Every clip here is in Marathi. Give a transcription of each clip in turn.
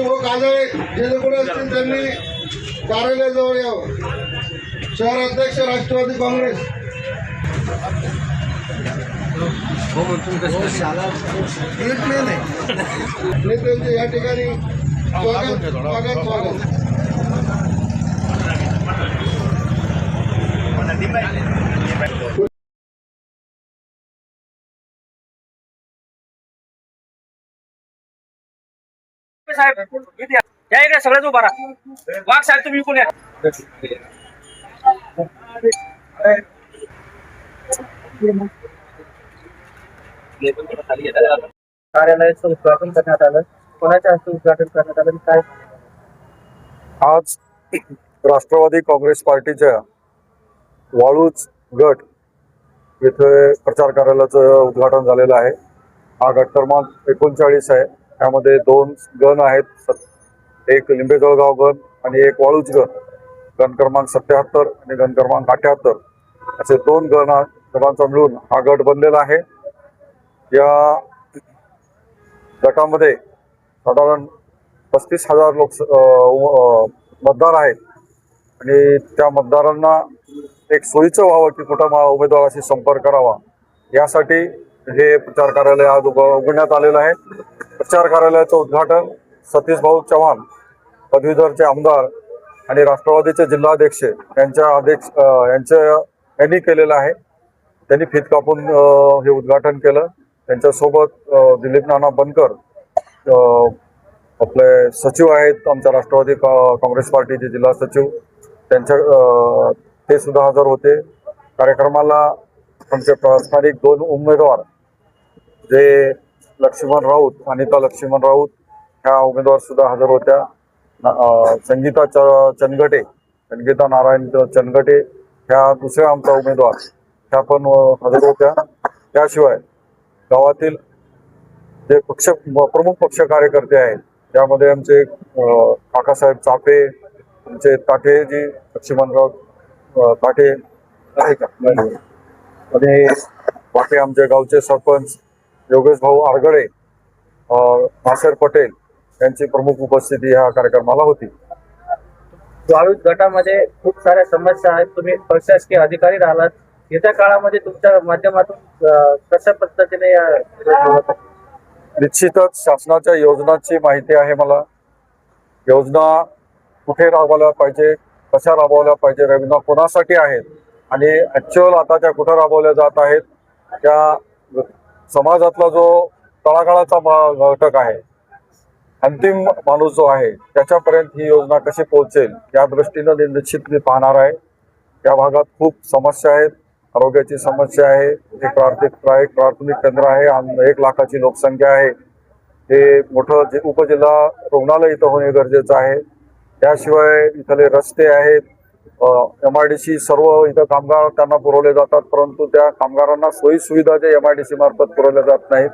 भाऊ काजळे जे जे कोणी असतील त्यांनी कार्यालयाजवळ यावं. शहर अध्यक्ष राष्ट्रवादी काँग्रेस. नेत्यांचे म्हणजे या ठिकाणी स्वागत स्वागत स्वागत. साहेब इथे या. इकडे सगळ्याच उभा राहा. वाघ साहेब तुम्ही इकडून या. कार्यालयाचं उद्घाटन करण्यात आलं. कोणाच्या हस्ते उद्घाटन करण्यात आलं काय? आज राष्ट्रवादी काँग्रेस पार्टीच्या वाळूज गट येथे प्रचार कार्यालयाचं उद्घाटन झालेलं आहे. हा गट क्रमांक एकोणचाळीस आहे. त्यामध्ये दोन गण आहेत एक लिंबेजळगाव गण आणि एक वाळूज गण. गण क्रमांक सत्याहत्तर आणि गण क्रमांक अठ्याहत्तर. असे दोन गण गणांचा मिळून हा गट बनलेला आहे. या गटामध्ये साधारण पस्तीस हजार लोक मतदार आहेत. आणि त्या मतदारांना एक सोयीचं व्हावं की कुठं उमेदवाराशी संपर्क करावा. यासाठी हे प्रचार कार्यालय आज उघडण्यात आलेलं आहे. प्रचार कार्यालयाचं उद्घाटन सतीश भाऊ चव्हाण पदवीधरचे आमदार आणि राष्ट्रवादीचे जिल्हाध्यक्ष यांच्या अध्यक्ष यांच्या यांनी केलेलं आहे. त्यांनी फीत कापून हे उद्घाटन केलं. त्यांच्यासोबत दिलीप नाना बनकर आपले सचिव आहेत आमच्या राष्ट्रवादी का- काँग्रेस पार्टीचे जिल्हा सचिव. त्यांच्या ते सुद्धा हजर होते. कार्यक्रमाला आमचे स्थानिक दोन उमेदवार जे लक्ष्मण राऊत अनिता लक्ष्मण राऊत ह्या उमेदवार सुद्धा हजर होत्या. संगीता च चनगटे संगीता नारायण चनगटे ह्या दुसऱ्या आमचा उमेदवार ह्या पण हजर होत्या. त्याशिवाय गावातील जे पक्ष प्रमुख पक्ष कार्यकर्ते आहेत त्यामध्ये आमचे काकासाहेब चापे आमचे ताठेजी लक्ष्मणराव अं, ताठे आहे का आणि बाकी आमचे गावचे सरपंच योगेश भाऊ आरगडे नासेर पटेल यांची प्रमुख उपस्थिती ह्या कार्यक्रमाला होती. वाळूज गटामध्ये खूप साऱ्या समस्या आहेत. तुम्ही प्रशासकीय अधिकारी राहिलात. येत्या काळामध्ये तुमच्या माध्यमातून कशा पद्धतीने या निश्चितच शासनाच्या योजनांची माहिती आहे मला. योजना कुठे राबवल्या पाहिजे कशा राबवल्या पाहिजे योजना कोणासाठी आहेत आणि ॲक्च्युअल आता त्या कुठं राबवल्या जात आहेत त्या समाजातला जो तळागाळाचा घटक आहे अंतिम माणूस जो आहे त्याच्यापर्यंत ही योजना कशी पोहोचेल या दृष्टीनं निश्चित मी पाहणार आहे. या भागात खूप समस्या आहेत. आरोग्याची समस्या आहे. हे प्राथमिक प्राथमिक केंद्र आहे आणि एक लाखाची लोकसंख्या आहे. हे मोठं जे उपजिल्हा रुग्णालय इथं होणे गरजेचं आहे. त्याशिवाय इथले रस्ते आहेत. एम आय डी सी सर्व इथं कामगार त्यांना पुरवले जातात परंतु त्या कामगारांना सोयी सुविधा ज्या एम आय डी सी मार्फत पुरवल्या जात नाहीत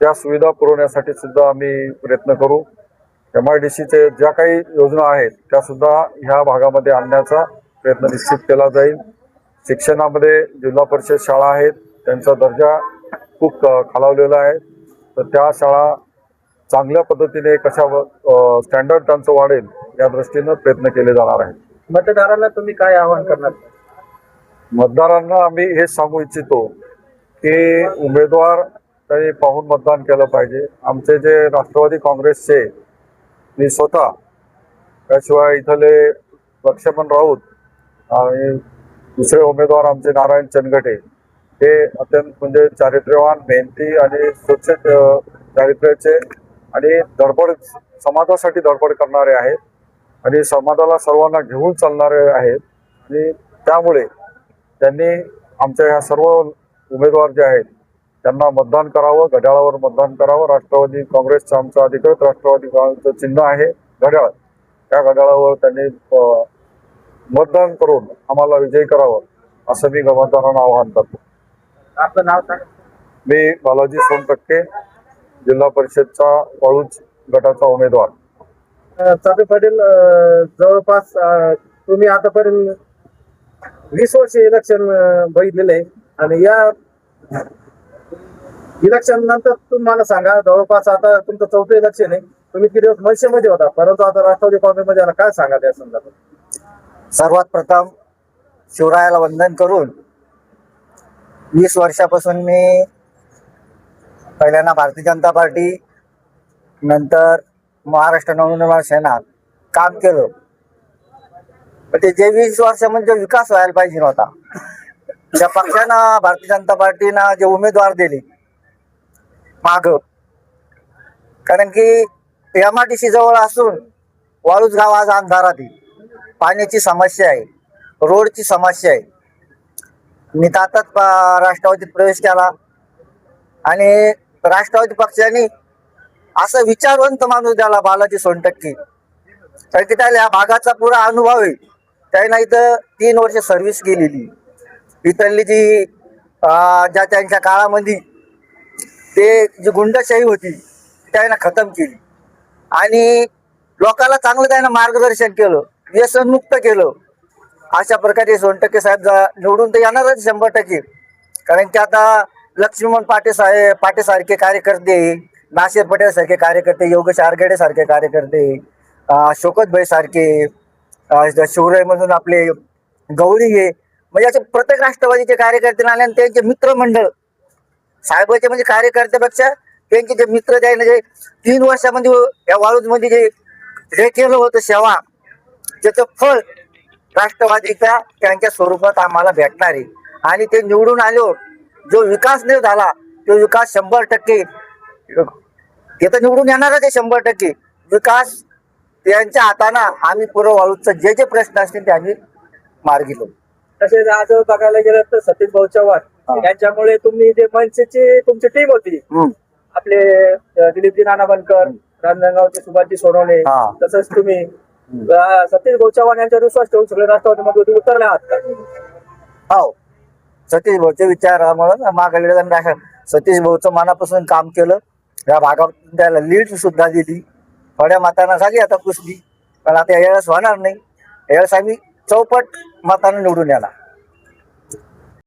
त्या सुविधा पुरवण्यासाठी सुद्धा आम्ही प्रयत्न करू. एम आय डी सीचे ज्या काही योजना आहेत त्या सुद्धा ह्या भागामध्ये आणण्याचा प्रयत्न निश्चित केला जाईल. शिक्षणामध्ये जिल्हा परिषद शाळा आहेत त्यांचा दर्जा खूप खालावलेला आहे. तर त्या शाळा चांगल्या पद्धतीने कशा स्टँडर्ड त्यांचं वाढेल या दृष्टीनं प्रयत्न केले जाणार आहेत. मतदारांना तुम्ही काय आवाहन करणार? मतदारांना आम्ही हे सांगू इच्छितो की उमेदवार त्यांनी पाहून मतदान केलं पाहिजे. आमचे जे राष्ट्रवादी काँग्रेसचे मी स्वतः त्याशिवाय इथले लक्ष्मण राऊत आणि दुसरे उमेदवार आमचे नारायण चनगटे हे अत्यंत म्हणजे चारित्र्यवान मेहनती आणि स्वच्छ चारित्र्याचे आणि धडपड समाजासाठी धडपड करणारे आहेत. आणि समाजाला सर्वांना घेऊन चालणारे आहेत. आणि त्यामुळे त्यांनी आमच्या ह्या सर्व उमेदवार जे आहेत त्यांना मतदान करावं घड्याळावर मतदान करावं. राष्ट्रवादी काँग्रेसचं आमचं अधिकृत राष्ट्रवादी काँग्रेसचं चिन्ह आहे घड्याळ. त्या घड्याळावर त्यांनी मतदान करून आम्हाला विजयी करावं असं मी मतदारांना आवाहन करतो. आपलं नाव सांगा. मी बालाजी सोनटक्के जिल्हा परिषदचा वाळूज गटाचा उमेदवार. चापे पाटील जवळपास तुम्ही आतापर्यंत वीस वर्ष इलेक्शन बघितलेले आहे. आणि या इलेक्शन नंतर तुम्हाला सांगा जवळपास आता तुमचं चौथं इलेक्शन आहे. तुम्ही किती दिवस मनसेमध्ये होता? परंतु आता राष्ट्रवादी काँग्रेसमध्ये आला. काय सांगा त्या संदर्भात? सर्वात प्रथम शिवरायाला वंदन करून वीस वर्षापासून मी पहिल्यांदा भारतीय जनता पार्टी नंतर महाराष्ट्र नवनिर्माण सेना काम केलं. पण ते जे वीस वर्षामध्ये जो विकास व्हायला पाहिजे नव्हता त्या पक्षानं भारतीय जनता पार्टीनं जे उमेदवार दिले माग. कारण की एम आर टी सी जवळ असून वाळूज गाव आज अंधारात पाण्याची समस्या आहे रोडची समस्या आहे. मी तातच राष्ट्रवादीत प्रवेश केला. आणि राष्ट्रवादी पक्षाने असं विचारवंत माणूस द्याला बालाजी सोनटक्की. कारण की त्याला या भागाचा पुरा अनुभव आहे. त्यानं इथं तीन वर्ष सर्व्हिस केलेली. इथली जी ज्या त्यांच्या काळामध्ये ते जी गुंडशाही होती त्यांना खतम केली. आणि लोकांना चांगलं त्यानं मार्गदर्शन केलं व्यसनमुक्त केलं. अशा प्रकारे सोनटक्के साहेब जा- निवडून तर येणारच शंभर टक्के. कारण की आता लक्ष्मण पाटे साहेब पाटेसारखे कार्यकर्ते नासिर पटेल सारखे कार्यकर्ते योगेश आरगडे सारखे कार्यकर्ते शोकत भाई सारखे शिवराय शिवरायमधून आपले गौरी हे म्हणजे असे प्रत्येक राष्ट्रवादीचे कार्यकर्ते आले आणि त्यांचे मित्रमंडळ साहेबाचे म्हणजे कार्यकर्त्यापेक्षा त्यांचे जे मित्र जे आहे ना जे तीन वर्षामध्ये या वाळूजमध्ये जे हे केलं होतं सेवा त्याचं फळ राष्ट्रवादीच्या त्यांच्या स्वरूपात आम्हाला भेटणार आहे. आणि ते निवडून आल्यावर जो विकास नाही झाला तो विकास शंभर टक्के ते तर निवडून येणारच आहे शंभर टक्के. विकास त्यांच्या हातानं आम्ही पुरं वाळूचं जे जे प्रश्न असतील ते आम्ही मार्गी लावू तसेच आज बघायला गेलं तर सतीश भाऊ चव्हाण. यांच्यामुळे तुम्ही जे मनसेची तुमची टीम होती. आपले दिलीपजी नाना बनकर रांजणगावचे सुभाषजी सोनवणे. तसंच तुम्ही सतीश भाऊ चव्हाण यांच्यावर विश्वास ठेवून सगळे राष्ट्रवादीमध्ये उतरले आहात हो. सतीश भाऊचे विचारामुळे मागल्या सतीश भाऊचं मनापासून काम केलं. या भागात त्याला लीड सुद्धा दिली. थोड्या मतांना झाली आता कुसली पण आता यावेळेस होणार नाही. यावेळेस आम्ही चौपट मतानं निवडून याला